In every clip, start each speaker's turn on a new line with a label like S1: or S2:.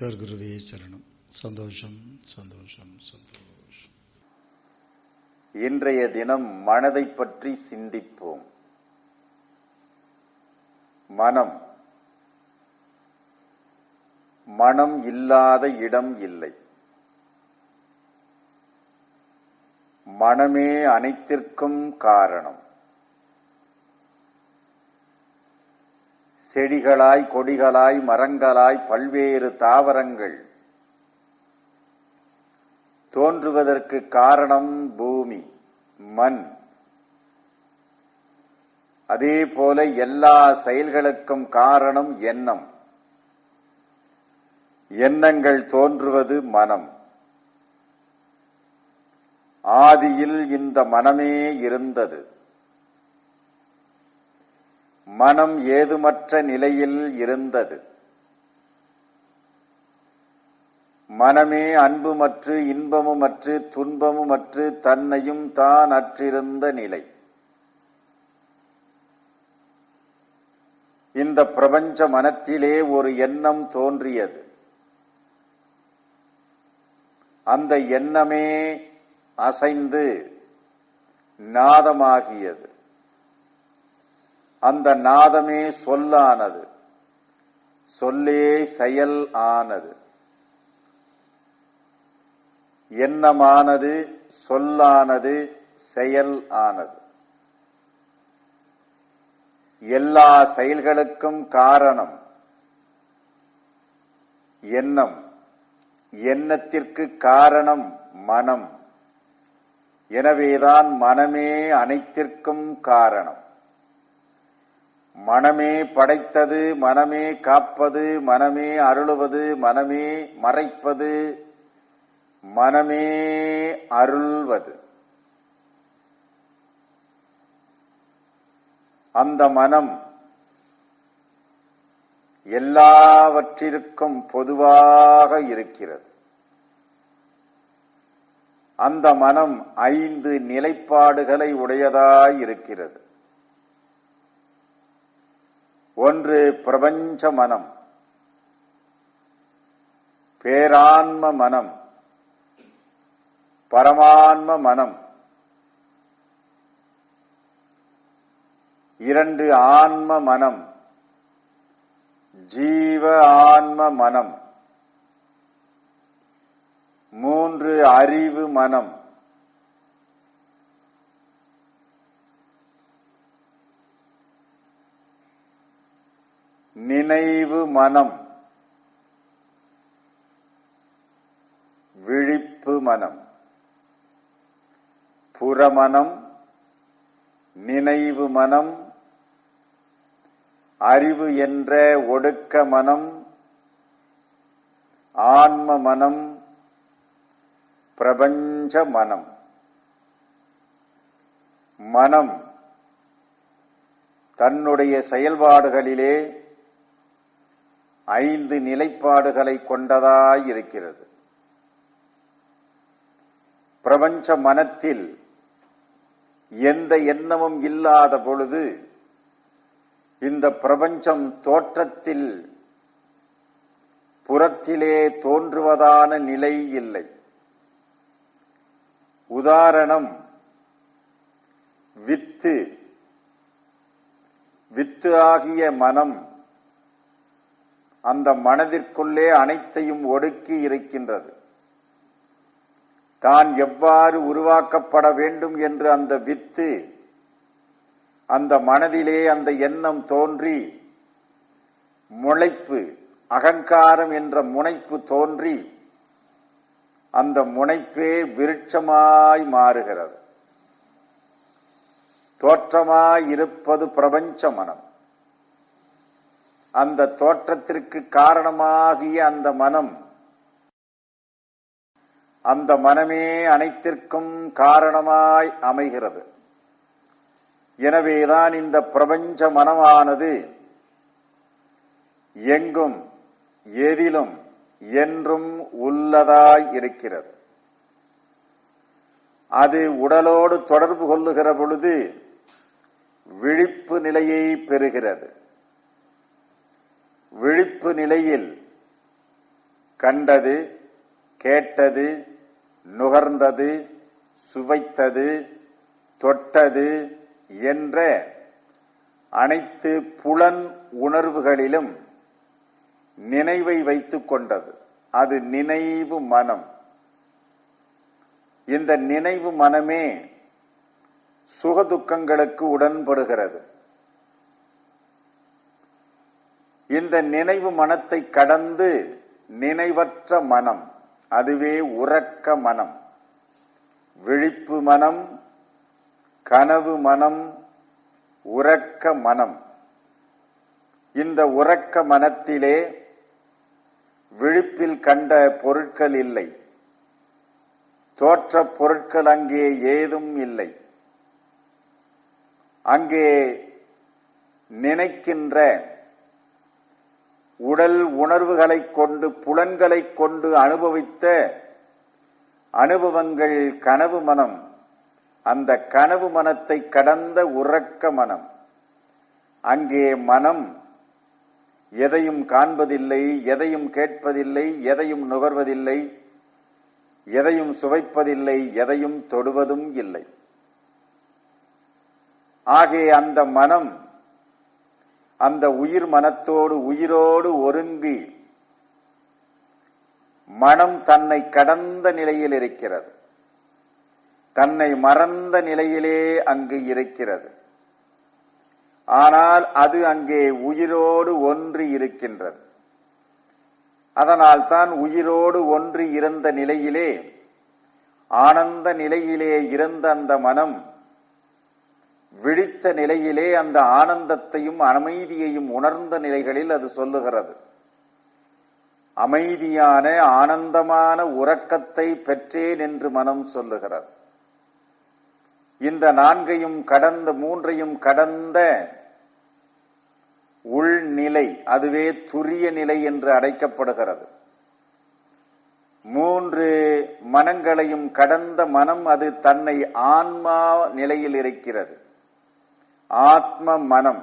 S1: சர்க்குருவே சரணம் சந்தோஷம் சந்தோஷம் சந்தோஷம்.
S2: இன்றைய தினம் மனதை பற்றி சிந்திப்போம். மனம். மனம் இல்லாத இடம் இல்லை. மனமே அனைத்திற்கும் காரணம். செடிகளாய் கொடிகளாய் மரங்களாய் பல்வேறு தாவரங்கள் தோன்றுவதற்கு காரணம் பூமி மண். அதே போல எல்லா செயல்களுக்கும் காரணம் எண்ணம். எண்ணங்கள் தோன்றுவது மனம். ஆதியில் இந்த மனமே இருந்தது. மனம் ஏதுமற்ற நிலையில் இருந்தது. மனமே அன்புமற்று இன்பமுமற்று துன்பமுமற்று தன்னையும் தான் அற்றிருந்த நிலை. இந்த பிரபஞ்ச மனத்திலே ஒரு எண்ணம் தோன்றியது. அந்த எண்ணமே அசைந்து நாதமாகியது. அந்த நாதமே சொல்லானது. சொல்லே செயல் ஆனது. எண்ணமானது சொல்லானது செயல் ஆனது. எல்லா செயல்களுக்கும் காரணம் எண்ணம். எண்ணத்திற்கு காரணம் மனம். எனவேதான் மனமே அனைத்திற்கும் காரணம். மனமே படைத்தது மனமே காப்பது மனமே அருளுவது மனமே மறைப்பது மனமே அருள்வது. அந்த மனம் எல்லாவற்றிற்கும் பொதுவாக இருக்கிறது. அந்த மனம் ஐந்து நிலைப்பாடுகளை உடையதாய் இருக்கிறது. ஒன்று பிரபஞ்ச மனம் பேரான்ம மனம் பரமான்ம மனம் இரண்டு ஆன்ம மனம் ஜீவ ஆன்ம மனம் மூன்று அறிவு மனம். நினைவு மனம். விழிப்பு மனம். புறமனம் நினைவு மனம் அறிவு என்ற ஒடுக்க மனம் ஆன்ம மனம் பிரபஞ்ச மனம். மனம் தன்னுடைய செயல்பாடுகளிலே ஐந்து நிலைப்பாடுகளை கொண்டதாய் இருக்கிறது பிரபஞ்ச மனத்தில் எந்த எண்ணமும் இல்லாத பொழுது இந்த பிரபஞ்சம் தோற்றத்தில் புறத்திலே தோன்றுவதான நிலை இல்லை. உதாரணம் வித்து. வித்து ஆகிய மனம் அந்த மனதிற்குள்ளே அனைத்தையும் ஒடுக்கி இருக்கின்றது. தான் எவ்வாறு உருவாக்கப்பட வேண்டும் என்று அந்த வித்து அந்த மனதிலே அந்த எண்ணம் தோன்றி முளைப்பு அகங்காரம் என்ற முனைப்பு தோன்றி அந்த முனைப்பே விருட்சமாய் மாறுகிறது. தோற்றமாய் இருப்பது பிரபஞ்ச மனம். அந்த தோற்றத்திற்கு காரணமாகிய அந்த மனம் அந்த மனமே அனைத்திற்கும் காரணமாய் அமைகிறது. எனவேதான் இந்த பிரபஞ்ச மனமானது எங்கும் எதிலும் என்றும் உள்ளதாய் இருக்கிறது. அது உடலோடு தொடர்பு கொள்ளுகிற பொழுது விழிப்பு நிலையை பெறுகிறது. விழிப்பு நிலையில் கண்டது கேட்டது நுகர்ந்தது சுவைத்தது தொட்டது என்ற அனைத்து புலன் உணர்வுகளிலும் நினைவை வைத்துக் கொண்டது. அது நினைவு மனம். இந்த நினைவு மனமே சுகதுக்கங்களுக்கு உடன்படுகிறது. இந்த நினைவு மனத்தை கடந்து நினைவற்ற மனம் அதுவே உறக்க மனம். விழிப்பு மனம் கனவு மனம் உறக்க மனம். இந்த உறக்க மனத்திலே விழிப்பில் கண்ட பொருட்கள் இல்லை. தோற்ற பொருட்கள் அங்கே ஏதும் இல்லை. அங்கே நினைக்கின்ற உடல் உணர்வுகளைக் கொண்டு புலன்களைக் கொண்டு அனுபவித்த அனுபவங்கள் கனவு மனம். அந்த கனவு மனத்தை கடந்த உறக்க மனம். அங்கே மனம் எதையும் காண்பதில்லை எதையும் கேட்பதில்லை எதையும் நுகர்வதில்லை எதையும் சுவைப்பதில்லை எதையும் தொடுவதும் இல்லை. ஆகே அந்த மனம் அந்த உயிர் மனத்தோடு உயிரோடு ஒருங்கி மனம் தன்னை கடந்த நிலையில் இருக்கிறது. தன்னை மறந்த நிலையிலே அங்கு இருக்கிறது. ஆனால் அது அங்கே உயிரோடு ஒன்று இருக்கின்றது. அதனால் தான் உயிரோடு ஒன்று இருந்த நிலையிலே ஆனந்த நிலையிலே இருந்த அந்த மனம் விழித்த நிலையிலே அந்த ஆனந்தத்தையும் அமைதியையும் உணர்ந்த நிலைகளில் அது சொல்லுகிறது. அமைதியான ஆனந்தமான உறக்கத்தை பெற்றேன் என்று மனம் சொல்லுகிறது. இந்த நான்கையும் கடந்த மூன்றையும் கடந்த உள்நிலை அதுவே துரிய நிலை என்று அழைக்கப்படுகிறது. மூன்று மனங்களையும் கடந்த மனம் அது தன்னை ஆன்மா நிலையில் இருக்கிறது. ஆத்ம மனம்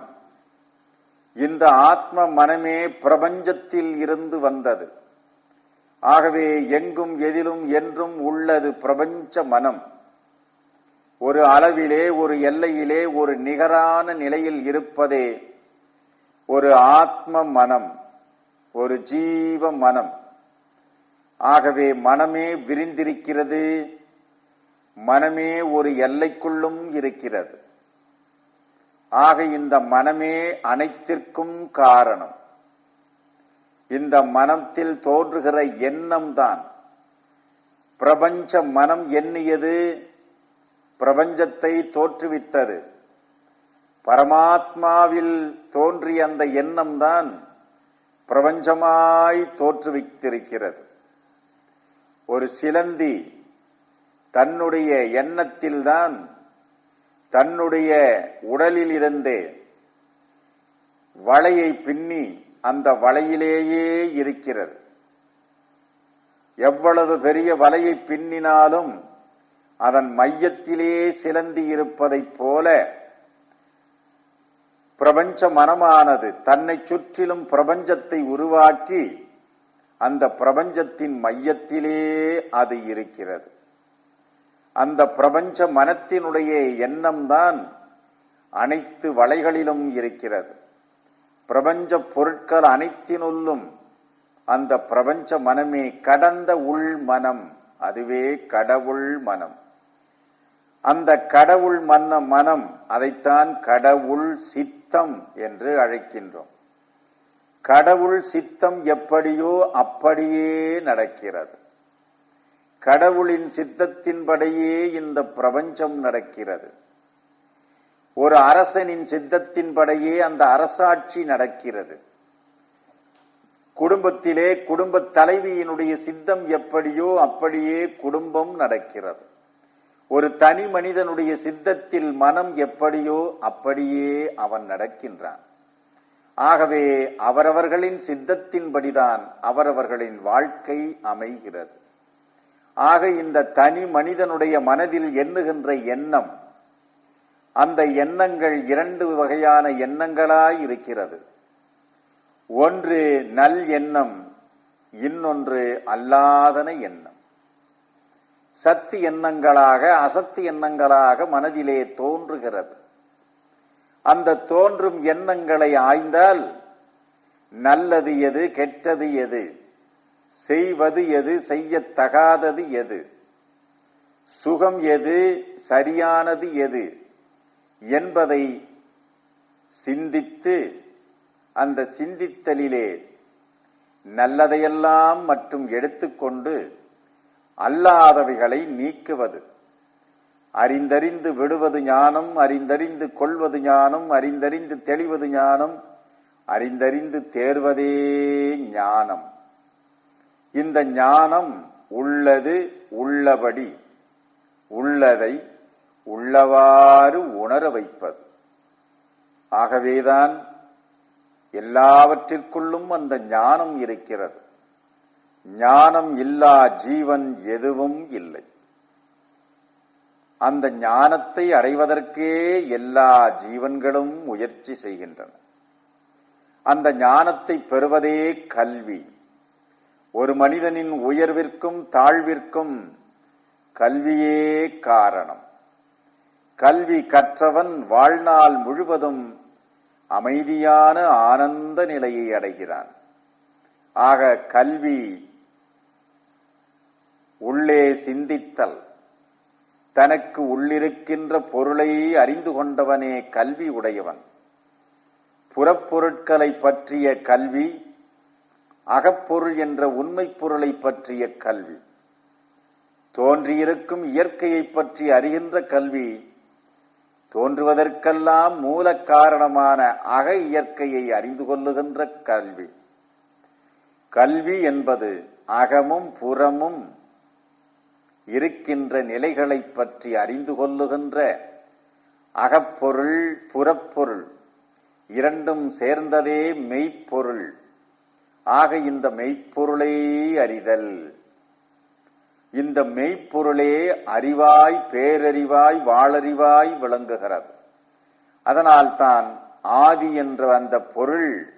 S2: இந்த ஆத்ம மனமே பிரபஞ்சத்தில் இருந்து வந்தது. ஆகவே எங்கும் எதிலும் என்றும் உள்ளது பிரபஞ்ச மனம் ஒரு அளவிலே ஒரு எல்லையிலே ஒரு நிகரான நிலையில் இருப்பதே ஒரு ஆத்ம மனம் ஒரு ஜீவ மனம் ஆகவே மனமே விரிந்திருக்கிறது மனமே ஒரு எல்லைக்குள்ளும் இருக்கிறது. ஆக இந்த மனமே அனைத்திற்கும் காரணம். இந்த மனத்தில் தோன்றுகிற எண்ணம் தான். பிரபஞ்ச மனம் எண்ணியது பிரபஞ்சத்தை தோற்றுவித்தது. பரமாத்மாவில் தோன்றிய அந்த எண்ணம் தான் பிரபஞ்சமாய் தோற்றுவித்திருக்கிறது. ஒரு சிலந்தி தன்னுடைய எண்ணத்தில்தான் தன்னுடைய உடலில் இருந்து வலையை பின்னி அந்த வலையிலேயே இருக்கிறது. எவ்வளவு பெரிய வலையை பின்னினாலும் அதன் மையத்திலே சிலந்தி இருப்பதைப் போல பிரபஞ்ச மனமானது தன்னை சுற்றிலும் பிரபஞ்சத்தை உருவாக்கி அந்த பிரபஞ்சத்தின் மையத்திலே அது இருக்கிறது. அந்த பிரபஞ்ச மனத்தினுடைய எண்ணம்தான் அனைத்து வலைகளிலும் இருக்கிறது. பிரபஞ்ச பொருட்கள் அனைத்தினுள்ளும் அந்த பிரபஞ்ச மனமே கடந்த உள் மனம் அதுவே கடவுள் மனம். அந்த கடவுள் மன்ன மனம் அதைத்தான் கடவுள் சித்தம் என்று அழைக்கின்றோம். கடவுள் சித்தம் எப்படியோ அப்படியே நடக்கிறது. கடவுளின் சித்தத்தின்படியே இந்த பிரபஞ்சம் நடக்கிறது. ஒரு அரசனின் சித்தத்தின்படியே அந்த அரசாட்சி நடக்கிறது. குடும்பத்திலே குடும்ப தலைவியினுடைய சித்தம் எப்படியோ அப்படியே குடும்பம் நடக்கிறது. ஒரு தனி மனிதனுடைய சித்தத்தில் மனம் எப்படியோ அப்படியே அவன் நடக்கின்றான். ஆகவே அவரவர்களின் சித்தத்தின்படிதான் அவரவர்களின் வாழ்க்கை அமைகிறது. ஆக இந்த தனி மனிதனுடைய மனதில் எண்ணுகின்ற எண்ணம் அந்த எண்ணங்கள் இரண்டு வகையான எண்ணங்களாய் இருக்கிறது. ஒன்று நல் எண்ணம் இன்னொன்று அல்லாதன எண்ணம். சத்து எண்ணங்களாக அசத்து எண்ணங்களாக மனதிலே தோன்றுகிறது. அந்த தோன்றும் எண்ணங்களை ஆய்ந்தால் நல்லது எது கெட்டது எது? செய்வது எது செய்யத்தகாதது எது? சுகம் எது சரியானது எது? என்பதை சிந்தித்து அந்த சிந்தித்தலிலே நல்லதையெல்லாம் மற்றும் எடுத்துக்கொண்டு அல்லாதவைகளை நீக்குவது. அறிந்தறிந்து விடுவது ஞானம் அறிந்தறிந்து கொள்வது ஞானம் அறிந்தறிந்து தெளிவது ஞானம் அறிந்தறிந்து தேர்வதே ஞானம். இந்த ஞானம் உள்ளது உள்ளபடி உள்ளதை உள்ளவாறு உணர வைப்பது. ஆகவேதான் எல்லாவற்றிற்குள்ளும் அந்த ஞானம் இருக்கிறது. ஞானம் இல்லா ஜீவன் எதுவும் இல்லை. அந்த ஞானத்தை அடைவதற்கே எல்லா ஜீவன்களும் முயற்சி செய்கின்றன. அந்த ஞானத்தை பெறுவதே கல்வி. ஒரு மனிதனின் உயர்விற்கும் தாழ்விற்கும் கல்வியே காரணம். கல்வி கற்றவன் வாழ்நாள் முழுவதும் அமைதியான ஆனந்த நிலையை அடைகிறான். ஆக கல்வி உள்ளே சிந்தித்தல் தனக்கு உள்ளிருக்கின்ற பொருளை அறிந்து கொண்டவனே கல்வி உடையவன். புறப்பொருட்களை பற்றிய கல்வி அகப்பொருள் என்ற உண்மை பொருளை பற்றிய கல்வி. தோன்றியிருக்கும் இயற்கையை பற்றி அறிகின்ற கல்வி தோன்றுவதற்கெல்லாம் மூல காரணமான அக இயற்கையை அறிந்து கொள்ளுகின்ற கல்வி. கல்வி என்பது அகமும் புறமும் இருக்கின்ற நிலைகளை பற்றி அறிந்து கொள்ளுகின்ற அகப்பொருள் புறப்பொருள் இரண்டும் சேர்ந்ததே மெய்ப்பொருள். ஆக இந்த மெய்ப்பொருளே அறிதல். இந்த மெய்ப்பொருளே அறிவாய் பேரறிவாய் வாழறிவாய் விளங்குகிறது. அதனால்தான் ஆதி என்ற அந்த பொருள்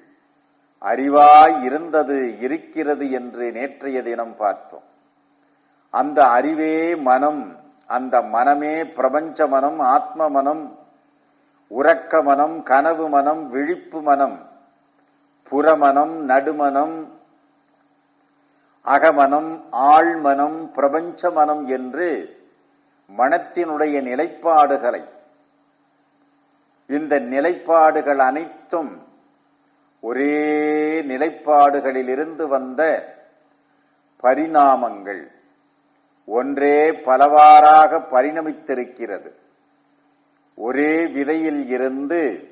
S2: அறிவாய் இருந்தது இருக்கிறது என்று நேற்றைய தினம் பார்த்தோம். அந்த அறிவே மனம் அந்த மனமே பிரபஞ்ச மனம் ஆத்ம மனம் உறக்க மனம் கனவு மனம் விழிப்பு மனம் புறமனம் நடுமனம் அகமனம் ஆழ்மனம் பிரபஞ்ச மனம் என்று மனத்தினுடைய நிலைப்பாடுகளை இந்த நிலைப்பாடுகள் அனைத்தும் ஒரே நிலைப்பாடுகளிலிருந்து வந்த பரிணாமங்கள். ஒன்றே பலவாறாக பரிணமித்திருக்கிறது. ஒரே விதையில் இருந்து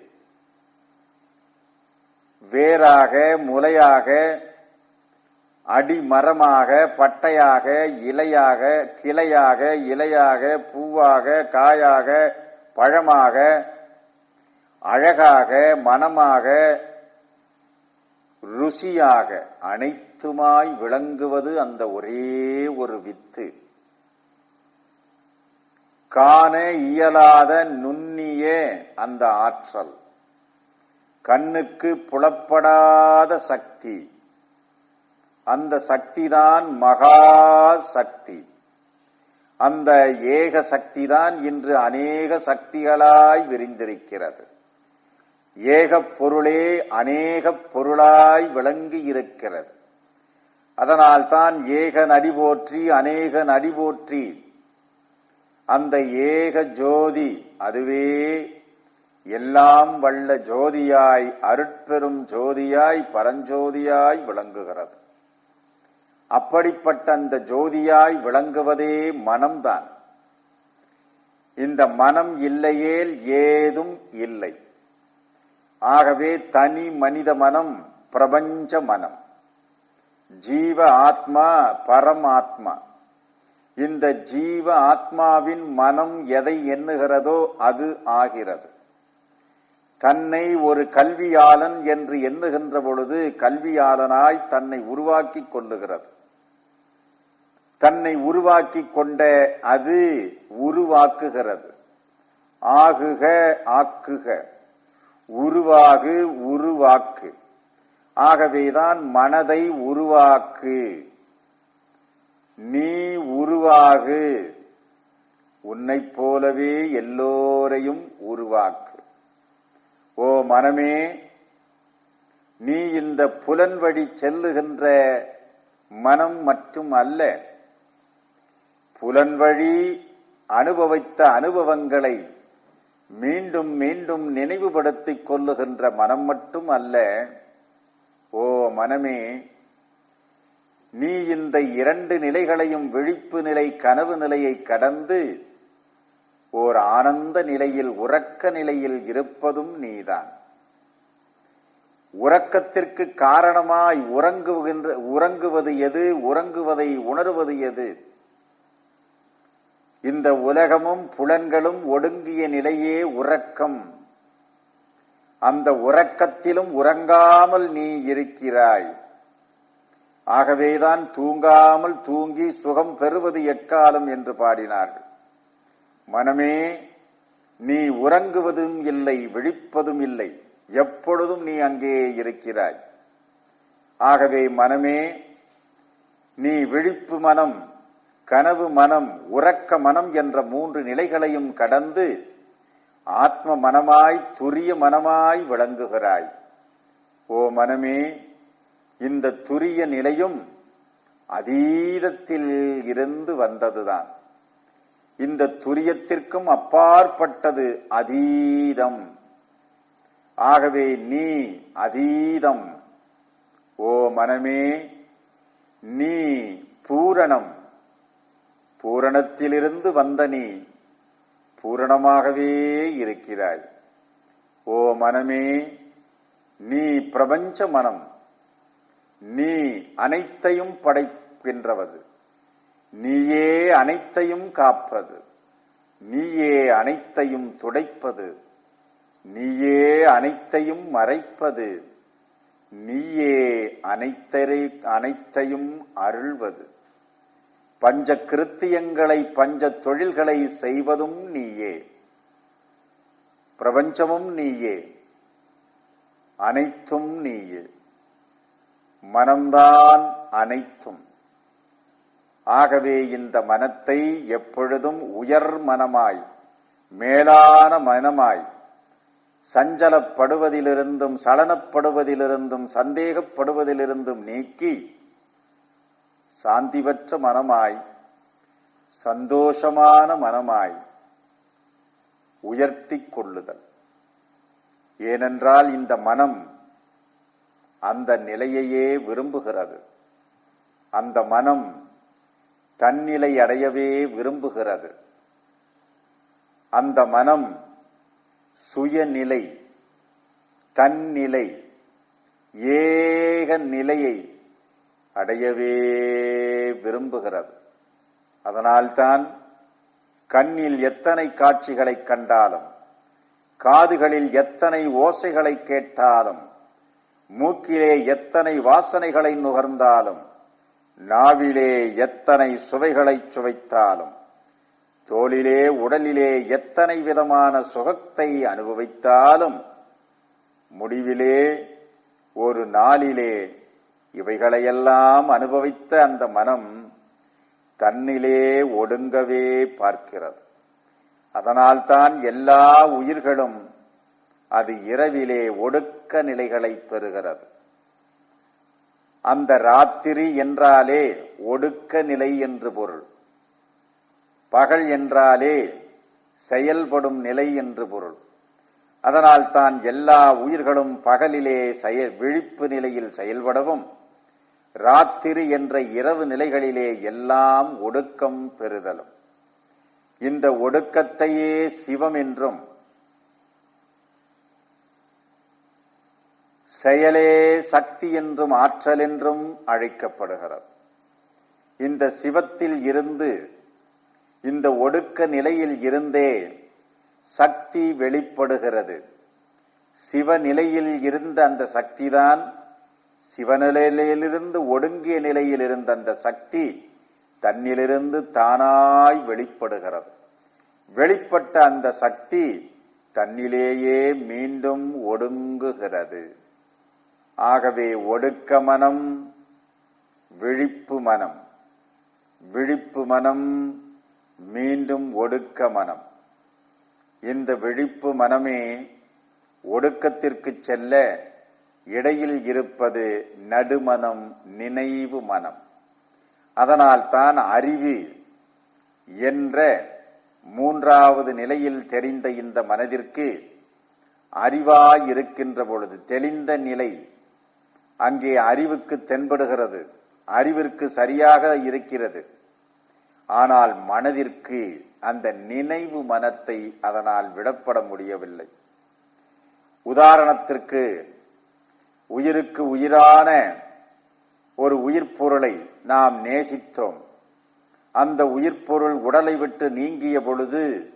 S2: வேராக முலையாக அடிமரமாக பட்டையாக இலையாக கிளையாக இலையாக பூவாக காயாக பழமாக அழகாக மனமாக ருசியாக அனைத்துமாய் விளங்குவது அந்த ஒரே ஒரு வித்து. காண இயலாத நுண்ணிய அந்த ஆற்றல். கண்ணுக்கு புலப்படாத சக்தி. அந்த சக்திதான் மகா சக்தி அந்த ஏக சக்திதான் இன்று அநேக சக்திகளாய் விரிந்திருக்கிறது. ஏக பொருளே அநேக பொருளாய் விளங்கி இருக்கிறது. அதனால்தான் ஏக நடி போற்றி அநேக நடி போற்றி. அந்த ஏக ஜோதி அதுவே எல்லாம் வல்ல ஜோதியாய் அருட்பெரும் ஜோதியாய் பரஞ்சோதியாய் விளங்குகிறது. அப்படிப்பட்ட அந்த ஜோதியாய் விளங்குவதே மனம்தான். இந்த மனம் இல்லையேல் ஏதும் இல்லை. ஆகவே தனி மனித மனம் பிரபஞ்ச மனம். ஜீவ ஆத்மா பரமாத்மா. இந்த ஜீவ ஆத்மாவின் மனம் எதை எண்ணுகிறதோ அது ஆகிறது. தன்னை ஒரு கல்வியாளன் என்று எண்ணுகின்ற பொழுது கல்வியாளனாய் தன்னை உருவாக்கிக் கொள்ளுகிறது தன்னை உருவாக்கிக் கொண்ட அது உருவாக்குகிறது. ஆகுக ஆக்குக. உருவாகு உருவாக்கு. ஆகவேதான் மனதை உருவாக்கு. நீ உருவாகு. உன்னைப் போலவே எல்லோரையும் உருவாக்கு. ஓ மனமே நீ இந்த புலன் வழி செல்லுகின்ற மனம் மட்டும் அல்ல. புலன் வழி அனுபவித்த அனுபவங்களை மீண்டும் மீண்டும் நினைவுபடுத்திக் கொள்ளுகின்ற மனம் மட்டும் அல்ல. ஓ மனமே நீ இந்த இரண்டு நிலைகளையும் விழிப்பு நிலை கனவு நிலையை கடந்து ஓர் ஆனந்த நிலையில் உறக்க நிலையில் இருப்பதும் நீதான். உறக்கத்திற்கு காரணமாய் உறங்குகின்ற உறங்குவது எது உறங்குவதை உணர்வது எது? இந்த உலகமும் புலன்களும் ஒடுங்கிய நிலையே உறக்கம். அந்த உறக்கத்திலும் உறங்காமல் நீ இருக்கிறாய். ஆகவேதான் தூங்காமல் தூங்கி சுகம் பெறுவது எக்காலம் என்று பாடினார்கள். மனமே நீ உறங்குவதும் இல்லை விழிப்பதும் இல்லை. எப்பொழுதும் நீ அங்கே இருக்கிறாய். ஆகவே மனமே நீ விழிப்பு மனம் கனவு மனம் உறக்க மனம் என்ற மூன்று நிலைகளையும் கடந்து ஆத்ம மனமாய் துரிய மனமாய் விளங்குகிறாய். ஓ மனமே இந்த துரிய நிலையும் அதீதத்தில் இருந்து வந்ததுதான். இந்த துரியத்திற்கும் அப்பாற்பட்டது அதீதம். ஆகவே நீ அதீதம். ஓ மனமே நீ பூரணம். பூரணத்திலிருந்து வந்த நீ பூரணமாகவே இருக்கிறாய். ஓ மனமே நீ பிரபஞ்ச மனம். நீ அனைத்தையும் படைக்கின்றவது நீயே அனைத்தையும் காப்பது. நீயே அனைத்தையும் துடைப்பது. நீயே அனைத்தையும் மறைப்பது. நீயே அனைத்தரை அனைத்தையும் அருள்வது. பஞ்ச கிருத்தியங்களை பஞ்ச தொழில்களை செய்வதும் நீயே. பிரபஞ்சமும் நீயே. அனைத்தும் நீயே. மனம்தான் அனைத்தும். ஆகவே இந்த மனத்தை எப்பொழுதும் உயர் மனமாய் மேலான மனமாய் சஞ்சலப்படுவதிலிருந்தும் சலனப்படுவதிலிருந்தும் சந்தேகப்படுவதிலிருந்தும் நீக்கி சாந்தி பெற்ற மனமாய் சந்தோஷமான மனமாய் உயர்த்திக் கொள்ளுதல். ஏனென்றால் இந்த மனம் அந்த நிலையையே விரும்புகிறது. அந்த மனம் தன்னிலை அடையவே விரும்புகிறது. அந்த மனம் சுயநிலை தன்னிலை ஏக நிலையை அடையவே விரும்புகிறது. அதனால்தான் கண்ணில் எத்தனை காட்சிகளை கண்டாலும் காதுகளில் எத்தனை ஓசைகளை கேட்டாலும் மூக்கிலே எத்தனை வாசனைகளை நுகர்ந்தாலும் நாவிலே எத்தனை சுவைகளை சுவைத்தாலும் தோளிலே உடலிலே எத்தனை விதமான சுகத்தை அனுபவித்தாலும் முடிவிலே ஒரு நாளிலே இவைகளையெல்லாம் அனுபவித்த அந்த மனம் தன்னிலே ஒடுங்கவே பார்க்கிறது. அதனால்தான் எல்லா உயிர்களும் அது இரவிலே ஒடுக்க நிலைகளை பெறுகிறது. அந்த ராத்திரி என்றாலே ஒடுக்க நிலை என்று பொருள். பகல் என்றாலே செயல்படும் நிலை என்று பொருள். அதனால் தான் எல்லா உயிர்களும் பகலிலே செயல் விழிப்பு நிலையில் செயல்படவும் ராத்திரி என்ற இரவு நிலைகளிலே எல்லாம் ஒடுக்கம் பெறுதலும். இந்த ஒடுக்கத்தையே சிவம் என்றும் செயலே சக்தி என்றும் ஆற்றல் என்றும் அழைக்கப்படுகிறது. இந்த சிவத்தில் இருந்து இந்த ஒடுக்க நிலையில் இருந்தே சக்தி வெளிப்படுகிறது. சிவநிலையில் இருந்த அந்த சக்திதான் சிவநிலையிலிருந்து ஒடுங்கிய நிலையில் இருந்த அந்த சக்தி தன்னிலிருந்து தானாய் வெளிப்படுகிறது. வெளிப்பட்ட அந்த சக்தி தன்னிலேயே மீண்டும் ஒடுங்குகிறது. ஆகவே ஒடுக்க மனம் விழிப்பு மனம். விழிப்பு மனம் மீண்டும் ஒடுக்க மனம். இந்த விழிப்பு மனமே ஒடுக்கத்திற்கு செல்ல இடையில் இருப்பது நடுமனம் நினைவு மனம். அதனால் தான் அறிவு என்ற மூன்றாவது நிலையில் தெரிந்த இந்த மனதிற்கு அறிவாயிருக்கின்ற பொழுது தெளிந்த நிலை அங்கே அறிவுக்கு தென்படுகிறது. அறிவிற்கு சரியாக இருக்கிறது. ஆனால் மனதிற்கு அந்த நினைவு மனத்தை அதனால் விடப்பட முடியவில்லை. உதாரணத்திற்கு உயிருக்கு உயிரான ஒரு உயிர் பொருளை நாம் நேசித்தோம். அந்த உயிர் பொருள் உடலை விட்டு நீங்கிய பொழுது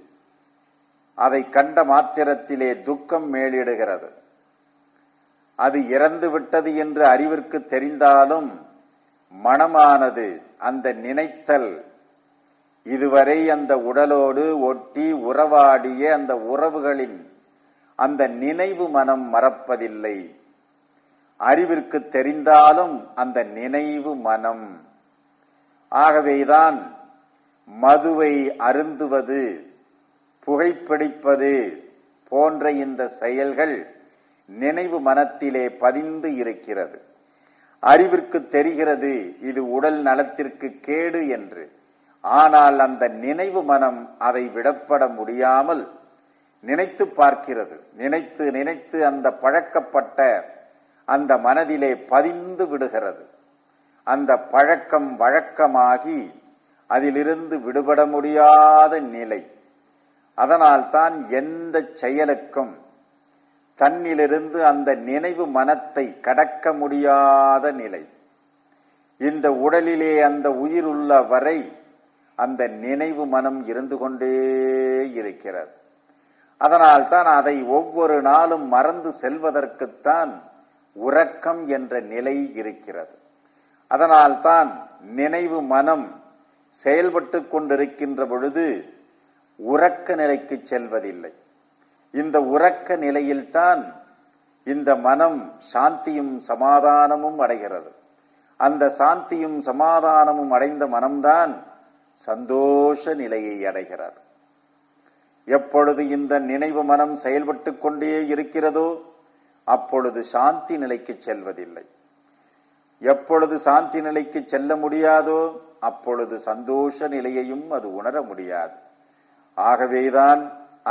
S2: அதை கண்ட மாத்திரத்திலே துக்கம் மேலிடுகிறது. அது இறந்து விட்டது என்று அறிவிற்கு தெரிந்தாலும் மனமானது அந்த நினைத்தல் இதுவரை அந்த உடலோடு ஒட்டி உறவாடிய அந்த உறவுகளின் அந்த நினைவு மனம் மறப்பதில்லை. அறிவிற்கு தெரிந்தாலும் அந்த நினைவு மனம். ஆகவேதான் மதுவை அருந்துவது புகைப்பிடிப்பது போன்ற இந்த செயல்கள் நினைவு மனத்திலே பதிந்து இருக்கிறது. அறிவிற்கு தெரிகிறது இது உடல் நலத்திற்கு கேடு என்று. ஆனால் அந்த நினைவு மனம் அதை விடப்பட முடியாமல் நினைத்து பார்க்கிறது. நினைத்து நினைத்து அந்த பழக்கப்பட்ட அந்த மனதிலே பதிந்து விடுகிறது. அந்த பழக்கம் வழக்கமாகி அதிலிருந்து விடுபட முடியாத நிலை. அதனால்தான் எந்த செயலுக்கும் தன்னிலிருந்து அந்த நினைவு மனத்தை கடக்க முடியாத நிலை. இந்த உடலிலே அந்த உயிர் உள்ள வரை அந்த நினைவு மனம் இருந்து கொண்டே இருக்கிறது. அதனால் தான் அதை ஒவ்வொரு நாளும் மறந்து செல்வதற்குத்தான் உறக்கம் என்ற நிலை இருக்கிறது. அதனால்தான் நினைவு மனம் செயல்பட்டு கொண்டிருக்கின்ற பொழுது உறக்க நிலைக்கு செல்வதில்லை. இந்த உறக்க நிலையில்தான் இந்த மனம் சாந்தியும் சமாதானமும் அடைகிறது. அந்த சாந்தியும் சமாதானமும் அடைந்த மனம்தான் சந்தோஷ நிலையை அடைகிறது. எப்பொழுது இந்த நினைவு மனம் செயல்பட்டு கொண்டே இருக்கிறதோ அப்பொழுது சாந்தி நிலைக்கு செல்வதில்லை. எப்பொழுது சாந்தி நிலைக்கு செல்ல முடியாதோ அப்பொழுது சந்தோஷ நிலையையும் அது உணர முடியாது. ஆகவேதான்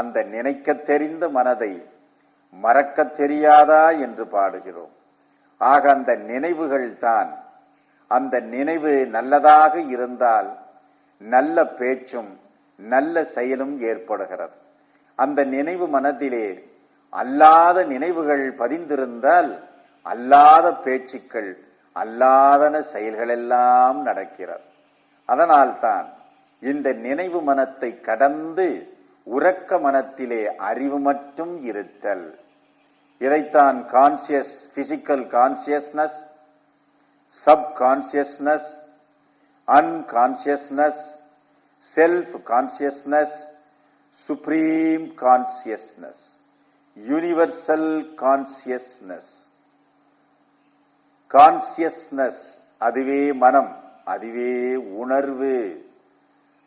S2: அந்த நினைக்க தெரிந்த மனதை மறக்க தெரியாதா என்று பாடுகிறோம். ஆக அந்த நினைவுகள் தான் அந்த நினைவு நல்லதாக இருந்தால் நல்ல பேச்சும் நல்ல செயலும் ஏற்படுகிறது. அந்த நினைவு மனதிலே அல்லாத நினைவுகள் பதிந்திருந்தால் அல்லாத பேச்சுக்கள் அல்லாதன செயல்கள் எல்லாம் நடக்கிறது அதனால்தான் இந்த நினைவு மனத்தை கடந்து உறக்க மனத்திலே அறிவு மட்டும் இருத்தல். இதைத்தான் conscious physical consciousness sub consciousness unconsciousness self consciousness supreme consciousness universal consciousness consciousness அதுவே மனம் அதுவே உணர்வு.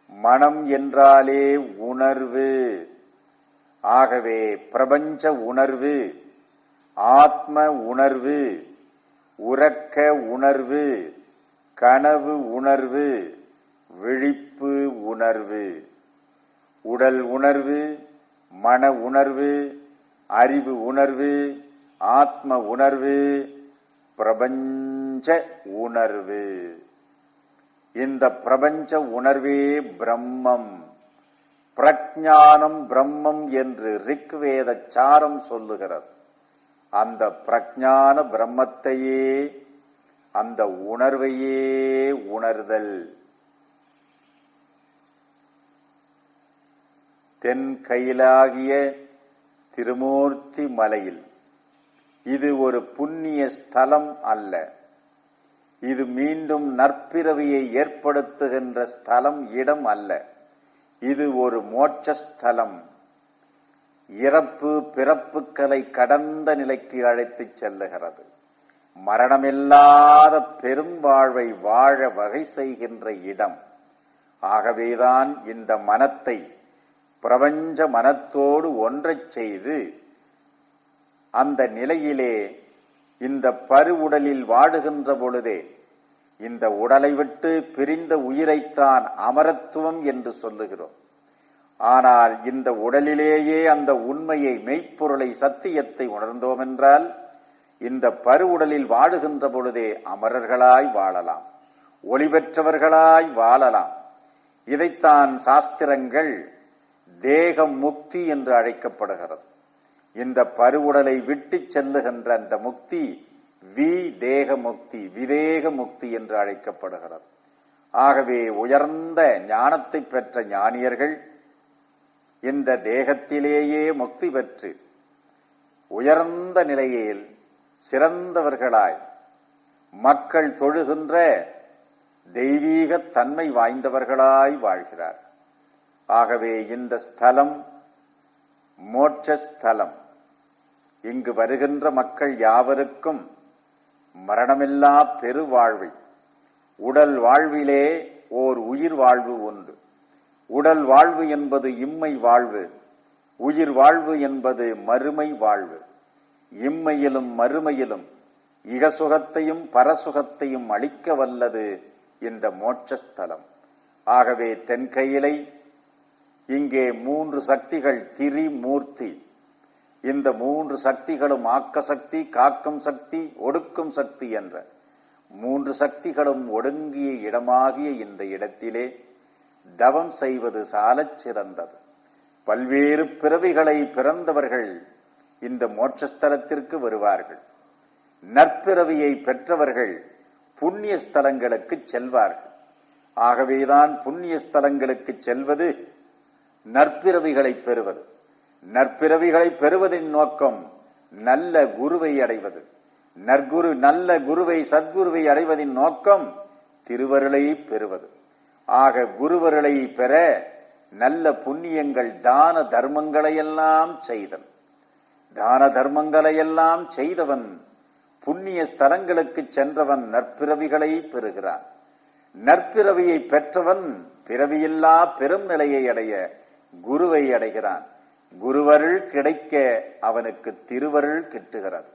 S2: மனம் என்றாலே உணர்வு. ஆகவே பிரபஞ்ச உணர்வு ஆத்ம உணர்வு உறக்க உணர்வு கனவு உணர்வு விழிப்பு உணர்வு. உடல் உணர்வு மன உணர்வு அறிவு உணர்வு ஆத்ம உணர்வு பிரபஞ்ச உணர்வு. இந்த பிரபஞ்ச உணர்வே பிரம்மம். பிரஜானம் பிரம்மம் என்று ரிக்வேத சாரம் சொல்லுகிறது. அந்த பிரஜான பிரம்மத்தையே அந்த உணர்வையே உணர்தல். தென் கையிலாகிய திருமூர்த்தி மலையில். இது ஒரு புண்ணிய ஸ்தலம் அல்ல. இது மீண்டும் நற்பிறவியை ஏற்படுத்துகின்ற ஸ்தலம் இடம் அல்ல. இது ஒரு மோட்சஸ்தலம் இறப்பு பிறப்புக்களை கடந்த நிலைக்கு அழைத்துச் செல்லுகிறது. மரணமில்லாத பெரும் வாழ்வை வாழ வகை செய்கின்ற இடம். ஆகவேதான் இந்த மனத்தை பிரபஞ்ச மனத்தோடு ஒன்றச் செய்து அந்த நிலையிலே இந்த பருவுடலில் வாடுகின்ற பொழுதே இந்த உடலை விட்டு பிரிந்த உயிரைத்தான் அமரத்துவம் என்று சொல்லுகிறோம். ஆனால் இந்த உடலிலேயே அந்த உண்மையை மெய்ப்பொருளை சத்தியத்தை உணர்ந்தோம் என்றால் இந்த பருவுடலில் வாழுகின்ற பொழுதே அமரர்களாய் வாழலாம் ஒளி பெற்றவர்களாய் வாழலாம். இதைத்தான் சாஸ்திரங்கள் தேகம் முக்தி என்று அழைக்கப்படுகிறது. இந்த பருவுடலை விட்டு செல்லுகின்ற அந்த முக்தி வி தேக முக்தி விவேக முக்தி என்று அழைக்கப்படுகிறது. ஆகவே உயர்ந்த ஞானத்தை பெற்ற ஞானியர்கள் இந்த தேகத்திலேயே முக்தி பெற்று உயர்ந்த நிலையில் சிறந்தவர்களாய் மக்கள் தொழுகின்ற தெய்வீக தன்மை வாய்ந்தவர்களாய் வாழ்கிறார். ஆகவே இந்த ஸ்தலம் மோட்சஸ்தலம். இங்கு வருகின்ற மக்கள் யாவருக்கும் மரணமில்லா பெருவாழ்வை. உடல் வாழ்விலே ஓர் உயிர் வாழ்வு உண்டு. உடல் வாழ்வு என்பது இம்மை வாழ்வு உயிர் வாழ்வு என்பது மறுமை வாழ்வு. இம்மையிலும் மறுமையிலும் இகசுகத்தையும் பரசுகத்தையும் அளிக்க வல்லது இந்த மோட்சஸ்தலம். ஆகவே தென்கையிலை இங்கே மூன்று சக்திகள் திரிமூர்த்தி. இந்த மூன்று சக்திகளும் ஆக்க சக்தி காக்கும் சக்தி ஒடுக்கும் சக்தி என்ற மூன்று சக்திகளும் ஒடுங்கிய இடமாகிய இந்த இடத்திலே தவம் செய்வது சாலச் சிறந்தது. பல்வேறு பிறவிகளை பிறந்தவர்கள் இந்த மோட்சஸ்தலத்திற்கு வருவார்கள். நற்பிறவியை பெற்றவர்கள் புண்ணிய ஸ்தலங்களுக்கு செல்வார்கள். ஆகவேதான் புண்ணிய ஸ்தலங்களுக்கு செல்வது நற்பிறவிகளை பெறுவது. நற்பிறவிகளை பெறுவதின் நோக்கம் நல்ல குருவை அடைவது. நற்குரு நல்ல குருவை சத்குருவை அடைவதின் நோக்கம் திருவருளை பெறுவது. ஆக குருவருளை பெற நல்ல புண்ணியங்கள் தான தர்மங்களையெல்லாம் செய்தல். தான தர்மங்களையெல்லாம் செய்தவன் புண்ணிய ஸ்தலங்களுக்கு சென்றவன் நற்பிறவிகளை பெறுகிறான். நற்பிறவியை பெற்றவன் பிறவியில்லா பெரும் நிலையை அடைய குருவை அடைகிறான். குருவருள் கிடைக்க அவனுக்கு திருவருள் கிட்டுகிறது.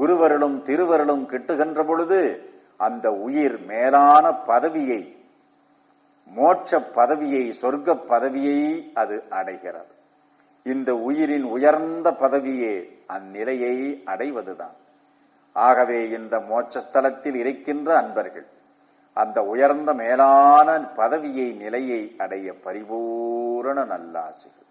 S2: குருவருளும் திருவருளும் கிட்டுகின்ற பொழுது அந்த உயிர் மேலான பதவியை மோட்ச பதவியை சொர்க்க பதவியை அது அடைகிறது. இந்த உயிரின் உயர்ந்த பதவியே அந்நிலையை அடைவதுதான். ஆகவே இந்த மோட்சஸ்தலத்தில் இருக்கின்ற அன்பர்கள் அந்த உயர்ந்த மேலான பதவியை நிலையை அடைய பரிபூரண நல்லாசிகள்.